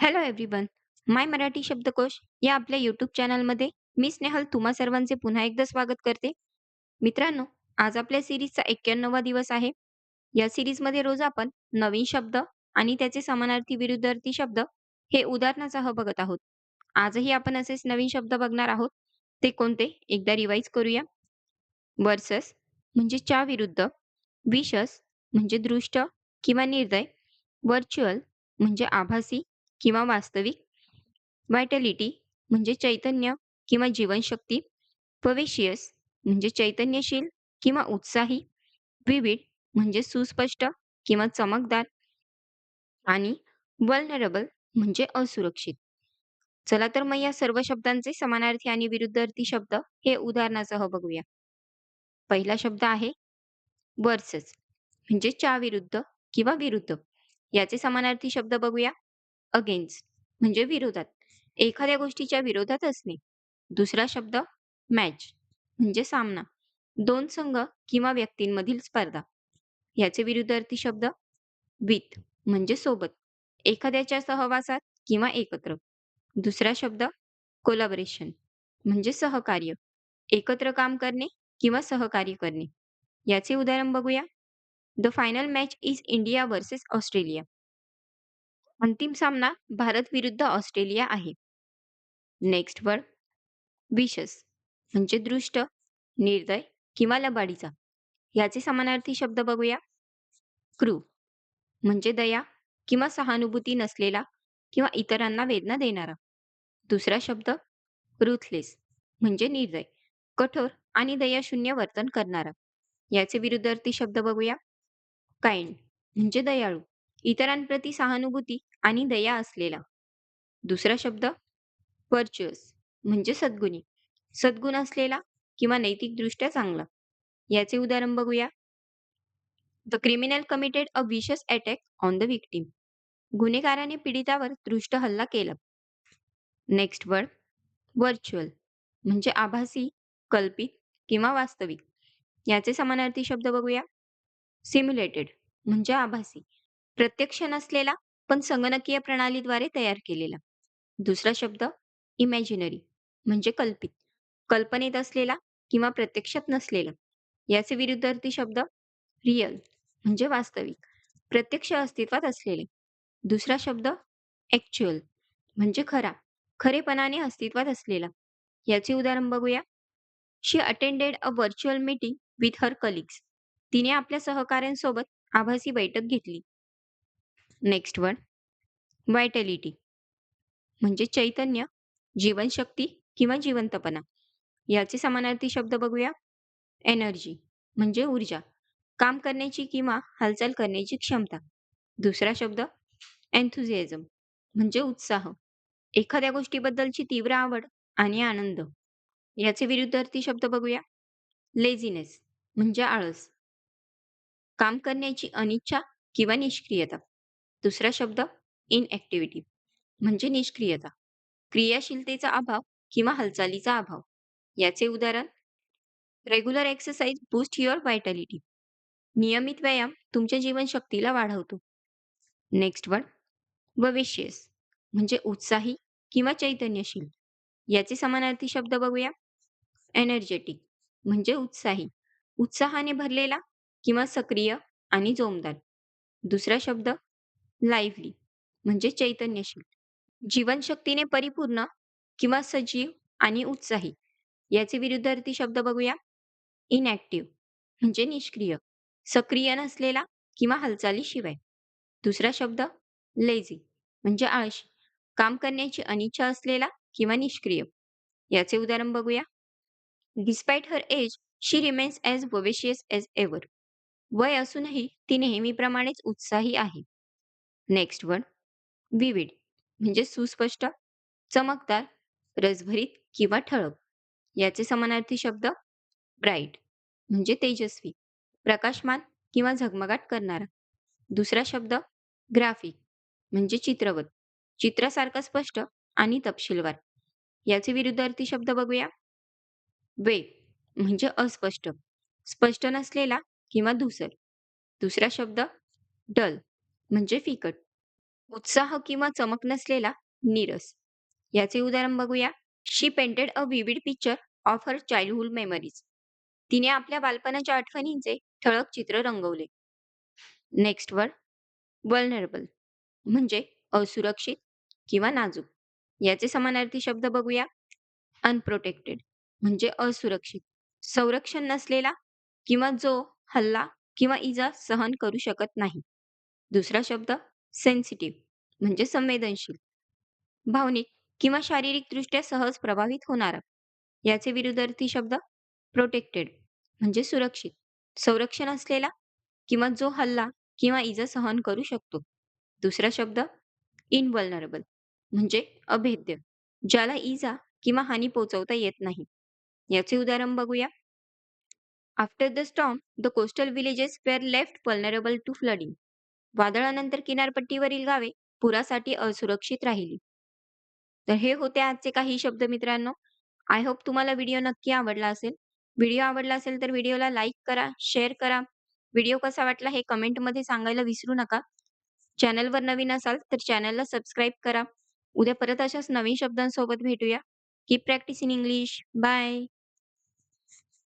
Hello everyone माय मराठी शब्दकोश या आपल्या यूट्यूब चॅनलमध्ये मी स्नेहल तुम्हा सर्वांचे पुन्हा एकदा स्वागत करते. मित्रांनो आज आपल्या सिरीजचा एक्क्याण्णवा दिवस आहे. या सिरीजमध्ये रोज आपण नवीन शब्द आणि त्याचे समानार्थी विरुद्धार्थी शब्द हे उदाहरणासह बघत आहोत. आजही आपण असेच नवीन शब्द बघणार आहोत. ते कोणते? एकदा रिवाईज करूया. वर्सस म्हणजे च्या विरुद्ध विशस म्हणजे दृष्ट किंवा निर्दय व्हर्च्युअल म्हणजे आभासी किंवा वास्तविक व्हायटॅलिटी म्हणजे चैतन्य किंवा जीवनशक्ती पवेशियस म्हणजे चैतन्यशील किंवा उत्साही विविड म्हणजे सुस्पष्ट किंवा चमकदार आणि वल्नरेबल म्हणजे असुरक्षित. चला तर मग या सर्व शब्दांचे समानार्थी आणि विरुद्धार्थी शब्द हे उदाहरणासह बघूया. पहिला शब्द आहे वर्सेस म्हणजे च्या विरुद्ध किंवा विरुद्ध. याचे समानार्थी शब्द बघूया. अगेन्स्ट म्हणजे विरोधात. एखाद्या गोष्टीच्या विरोधात असणे दुसरा शब्द मॅच म्हणजे सामना. दोन संघ किंवा व्यक्तींमधील स्पर्धा. याचे विरुद्धार्थी शब्द विथ म्हणजे सोबत. एखाद्याच्या सहवासात किंवा एकत्र. दुसरा शब्द कोलाबरेशन म्हणजे सहकार्य. एकत्र काम करणे किंवा सहकार्य करणे. याचे उदाहरण बघूया. The final match is India versus Australia अंतिम सामना भारत विरुद्ध ऑस्ट्रेलिया आहे. नेक्स्ट वर्ड विशस म्हणजे दृष्ट निर्दय किंवा लबाडीचा. याचे समानार्थी शब्द बघूया. क्रू म्हणजे दया किंवा सहानुभूती नसलेला किंवा इतरांना वेदना देणारा. दुसरा शब्द रुथलेस म्हणजे निर्दय कठोर आणि दयाशून्य वर्तन करणारा. याचे विरुद्धार्थी शब्द बघूया. काइंड म्हणजे दयाळू इतरांप्रती सहानुभूती आणि दया असलेला. दुसरा शब्द वर्च्युअस म्हणजे सद्गुणी. सद्गुण असलेला किंवा नैतिकदृष्ट्या चांगला. याचे उदाहरण बघूया. The criminal committed a vicious attack on the victim गुन्हेगाराने पीडितावर दृष्ट हल्ला केला. नेक्स्ट वर्ड व्हर्च्युअल म्हणजे आभासी कल्पित किंवा वास्तविक. याचे समानार्थी शब्द बघूया. सिम्युलेटेड म्हणजे आभासी. प्रत्यक्ष नसलेला पण संगणकीय प्रणालीद्वारे तयार केलेला. दुसरा शब्द इमॅजिनरी म्हणजे कल्पित. कल्पनेत असलेला किंवा प्रत्यक्षात नसलेला. याचे विरुद्धार्थी शब्द रिअल म्हणजे वास्तविक प्रत्यक्ष अस्तित्वात असलेले. दुसरा शब्द ॲक्च्युअल म्हणजे खरा खरेपणाने अस्तित्वात असलेला. याचे उदाहरण बघूया. She attended a virtual meeting with her colleagues तिने आपल्या सहकाऱ्यांसोबत आभासी बैठक घेतली. नेक्स्ट वर्ड व्हायटॅलिटी म्हणजे चैतन्य जीवनशक्ती किंवा जिवंतपणा. याचे समानार्थी शब्द बघूया. एनर्जी म्हणजे ऊर्जा. काम करण्याची किंवा हालचाल करण्याची क्षमता. दुसरा शब्द एन्थुझिएझम म्हणजे उत्साह. एखाद्या गोष्टीबद्दलची तीव्र आवड आणि आनंद. याचे विरुद्धार्थी शब्द बघूया. लेझिनेस म्हणजे आळस. काम करण्याची अनिच्छा किंवा निष्क्रियता. दुसरा शब्द इनऍक्टिव्हिटी म्हणजे निष्क्रियता. क्रियाशीलतेचा अभाव किंवा हालचालीचा अभाव. याचे उदाहरण regular exercise boost your vitality नियमित व्यायाम तुमच्या जीवनशक्तीला वाढवतो. नेक्स्ट वर्ड ववेशियस म्हणजे उत्साही किंवा चैतन्यशील. याचे समानार्थी शब्द बघूया. एनर्जेटिक म्हणजे उत्साही उत्साहाने भरलेला किंवा सक्रिय आणि जोमदार. दुसरा शब्द लाईव्हली म्हणजे चैतन्यशील जीवनशक्तीने परिपूर्ण किंवा सजीव आणि उत्साही याचे विरुद्धार्थी शब्द बघूया. इनॅक्टिव्ह म्हणजे निष्क्रिय सक्रिय नसलेला किंवा हालचालीशिवाय दुसरा शब्द लेझी म्हणजे आळशी काम करण्याची अनिच्छा असलेला किंवा निष्क्रिय. याचे उदाहरण बघूया. Despite her age she remains as vivacious as ever वय असूनही ती नेहमीप्रमाणेच उत्साही आहे. नेक्स्ट वर्ड विविड म्हणजे सुस्पष्ट चमकदार रसभरीत किंवा ठळक. याचे समानार्थी शब्द ब्राईट म्हणजे तेजस्वी प्रकाशमान किंवा झगमगाट करणारा. दुसरा शब्द ग्राफिक म्हणजे चित्रवत चित्रासारखा स्पष्ट आणि तपशीलवार. याचे विरुद्धार्थी शब्द बघूया. वेग म्हणजे अस्पष्ट स्पष्ट नसलेला किंवा धुसर. दुसरा शब्द डल म्हणजे फिकट. उत्साह किंवा चमक नसलेला नीरस. याचे उदाहरण बघूया. She painted a vivid picture of her childhood memories तिने आपल्या बालपणाच्या आठवणींचे ठळक चित्र रंगवले. नेक्स्ट वर वल्नरेबल म्हणजे असुरक्षित किंवा नाजूक. याचे समानार्थी शब्द बघूया. अनप्रोटेक्टेड म्हणजे असुरक्षित. संरक्षण नसलेला किंवा जो हल्ला किंवा इजा सहन करू शकत नाही. दुसरा शब्द सेन्सिटिव्ह म्हणजे संवेदनशील. भावनिक किंवा शारीरिकदृष्ट्या सहज प्रभावित होणारा. याचे विरुद्धार्थी शब्द प्रोटेक्टेड म्हणजे सुरक्षित संरक्षण असलेला किंवा जो हल्ला किंवा इजा सहन करू शकतो. दुसरा शब्द इनवल्नरेबल म्हणजे अभेद्य ज्याला इजा किंवा हानी पोहोचवता येत नाही. याचे उदाहरण बघूया. After the storm the coastal villages were left vulnerable to flooding वादळानंतर किनारपट्टीवरील गावे पुरासाठी असुरक्षित राहिली. तर हे होते आजचे काही शब्द मित्रांनो. आय होप तुम्हाला व्हिडिओ नक्की आवडला असेल. व्हिडिओ आवडला असेल तर व्हिडिओला लाईक करा शेअर करा. व्हिडिओ कसा वाटला हे कमेंटमध्ये सांगायला विसरू नका. चॅनलवर नवीन असाल तर चॅनलला सबस्क्राईब करा. उद्या परत अशाच नवीन शब्दांसोबत भेटूया. Keep practice in English bye